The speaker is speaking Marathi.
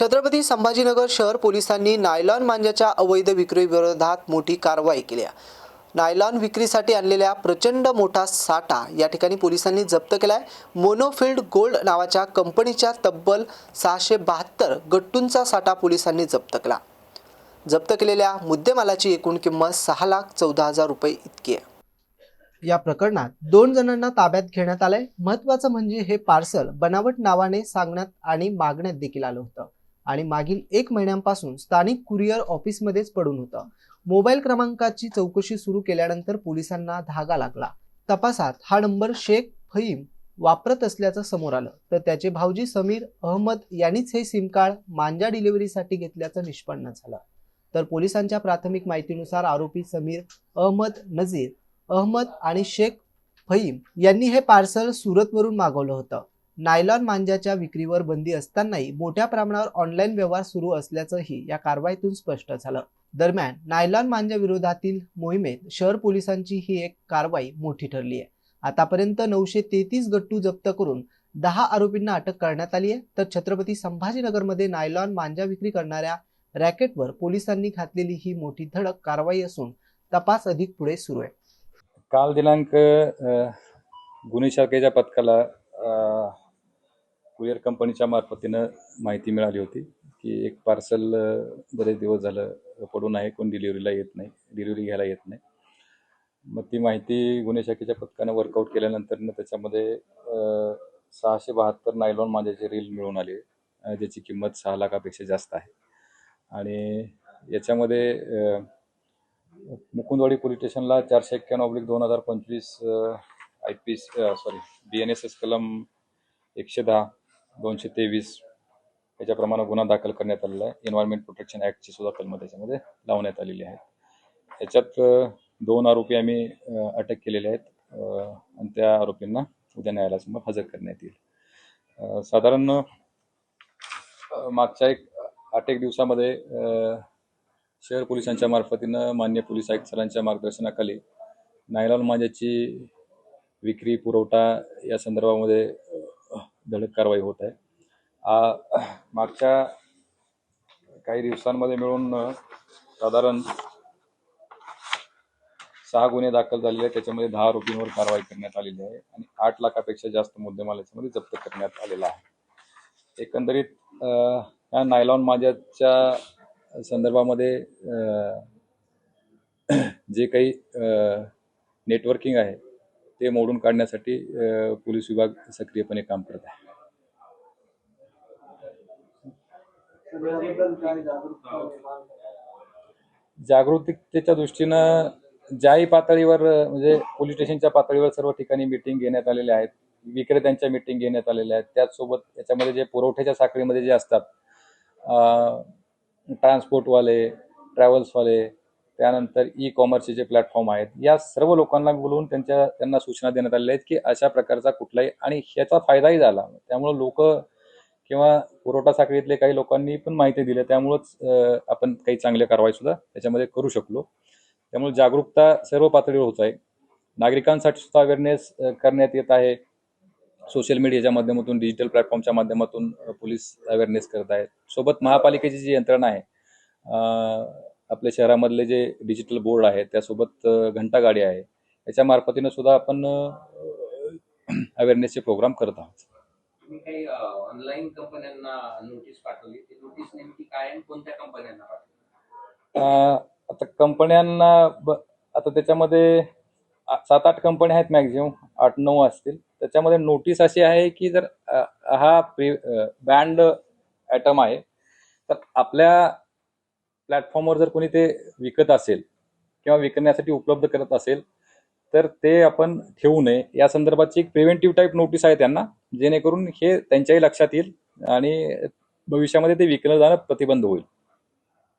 छत्रपती संभाजीनगर शहर पोलिसांनी नायलॉन मांजाच्या अवैध विक्रीविरोधात मोठी कारवाई केली आहे. नायलॉन विक्रीसाठी आणलेल्या प्रचंड मोठा साठा या ठिकाणी पोलिसांनी जप्त केला आहे मोनोफिल्ड गोल्ड नावाच्या कंपनीच्या तब्बल सहाशे बहात्तर गट्टूंचा साठा पोलिसांनी जप्त केला. जप्त केलेल्या मुद्देमालाची एकूण किंमत सहा लाख चौदा हजार रुपये इतकी आहे. या प्रकरणात दोन जणांना ताब्यात घेण्यात आलंय. महत्वाचं म्हणजे हे पार्सल बनावट नावाने सांगण्यात आणि मागण्यात देखील आलं होतं. आणि मागील एक महिन्यांपासून स्थानिक कुरिअर ऑफिसमध्येच पडून होतं. मोबाईल क्रमांकाची चौकशी सुरू केल्यानंतर पोलिसांना धागा लागला. तपासात हा नंबर शेख फहीम वापरत असल्याचं समोर आलं. तर त्याचे भाऊजी समीर अहमद यांनीच हे सिम कार्ड मांजा डिलिव्हरीसाठी घेतल्याचं निष्पन्न झालं. तर पोलिसांच्या प्राथमिक माहितीनुसार आरोपी समीर अहमद नझीर अहमद आणि शेख फहीम यांनी हे पार्सल सुरतवरून मागवलं होतं. नायलॉन मांजाच्या विक्रीवर बंदी असतानाही मोठ्या प्रमाणावर ऑनलाईन व्यवहार सुरू असल्याचंही या कारवाईतून स्पष्ट झालं. दरम्यान नायलॉन मांजा विरोधातील मोहिमेत शहर पोलिसांची ही एक कारवाई मोठी ठरली आहे. आतापर्यंत नऊशे तेहतीस गट्टू जप्त करून दहा आरोपींना अटक करण्यात आली आहे. तर छत्रपती संभाजीनगरमध्ये नायलॉन मांजा विक्री करणाऱ्या रॅकेटवर पोलिसांनी घातलेली ही मोठी धडक कारवाई असून तपास अधिक पुढे सुरू आहे. काल दिनांक गुन्हे शाखेच्या पथकाला कुरिअर कंपनीच्या मार्फतीनं माहिती मिळाली होती की एक पार्सल बरेच दिवस झालं पडून आहे कोण डिलिव्हरीला येत नाही डिलिव्हरी घ्यायला येत नाही. मग ती माहिती गुन्हे शाखेच्या पथकानं वर्कआउट केल्यानंतर त्याच्यामध्ये सहाशे बहात्तर नायलॉन माझ्याचे रील मिळून आली ज्याची किंमत सहा लाखापेक्षा जास्त आहे. आणि याच्यामध्ये मुकुंदवाडी पोलीस स्टेशनला चारशे एक्क्याण्णव ऑब्लिक दोन हजार पंचवीस I P sorry B N S S कलम एकशे दहा दोनशे तेवीस याच्याप्रमाणे गुन्हा दाखल करण्यात आलेला आहे. एन्व्हायरमेंट प्रोटेक्शन ॲक्टची सुद्धा कलम त्याच्यामध्ये लावण्यात आलेली आहे याच्यात दोन आरोपी आम्ही अटक केलेले आहेत. आणि त्या आरोपींना उद्या न्यायालयासमोर हजर करण्यात येईल. साधारण मागच्या एक आठ एक दिवसामध्ये शहर पोलिसांच्या मार्फतीनं मान्य पोलीस आयुक्त सरांच्या मार्गदर्शनाखाली नायलॉन माझ्याची विक्री पुरवठा या संदर्भामध्ये धडक कारवाई होत आहे. मागच्या काही दिवसांमध्ये मिळून साधारण सहा गुन्हे दाखल झालेले आहेत. त्याच्यामध्ये दहा आरोपींवर कारवाई करण्यात आलेली आहे आणि आठ लाखापेक्षा जास्त मुद्देमाल याच्यामध्ये जप्त करण्यात आलेला आहे. एकंदरीत या नायलॉन माझ्याच्या संदर्भामध्ये जे काही नेटवर्किंग आहे ते मोडून काढण्यासाठी पोलीस विभाग सक्रियपणे काम करत आहे. जागरूकतेच्या दृष्टीनं ज्याही पातळीवर म्हणजे पोलीस स्टेशनच्या पातळीवर सर्व ठिकाणी मिटिंग घेण्यात आलेल्या आहेत विक्रेत्यांच्या मिटिंग घेण्यात आलेल्या आहेत त्याचसोबत याच्यामध्ये जे पुरवठ्याच्या साखळीमध्ये जे असतात ट्रान्सपोर्टवाले ट्रॅव्हल्सवाले त्यानंतर ई कॉमर्सचे जे प्लॅटफॉर्म आहेत या सर्व लोकांना बोलवून त्यांच्या त्यांना सूचना देण्यात आलेल्या आहेत की अशा प्रकारचा कुठलाही आणि ह्याचा फायदाही झाला. त्यामुळे लोक किंवा पुरवठा साखळीतले काही लोकांनी पण माहिती दिली त्यामुळंच आपण काही चांगल्या कारवाई सुद्धा त्याच्यामध्ये करू शकलो. त्यामुळे जागरूकता सर्व पातळीवर होत आहे. नागरिकांसाठी सुद्धा अवेअरनेस करण्यात येत आहे. सोशल मीडियाच्या माध्यमातून डिजिटल प्लॅटफॉर्मच्या माध्यमातून पोलीस अवेअरनेस करत आहेत. सोबत महापालिकेची जी यंत्रणा आहे आपल्या शहरामधले जे डिजिटल बोर्ड आहे त्यासोबत घंटागाडी आहे. याच्या मार्फतीनं सुद्धा आपण अवेअरनेसचे प्रोग्राम करत आहोत. तुम्ही काही ऑनलाईन कंपन्यांना नोटीस पाठवली. ती नोटीस नेमकी काय आणि कोणत्या कंपन्यांना पाठवली? अ, आता कंपन्यांना आता त्याच्यामध्ये सात आठ कंपन्या आहेत मॅक्झिमम आठ नऊ असतील. त्याच्यामध्ये नोटीस अशी आहे की जर हा बँड ॲटम आहे तर आपल्या प्लॅटफॉर्मवर जर कोणी ते विकत असेल किंवा विकण्यासाठी उपलब्ध करत असेल तर ते आपण ठेवू नये. या संदर्भाची एक प्रिव्हेंटिव्ह टाईप नोटीस आहे त्यांना जेणेकरून हे त्यांच्याही लक्षात येईल आणि भविष्यामध्ये ते विकलं जाणं प्रतिबंध होईल.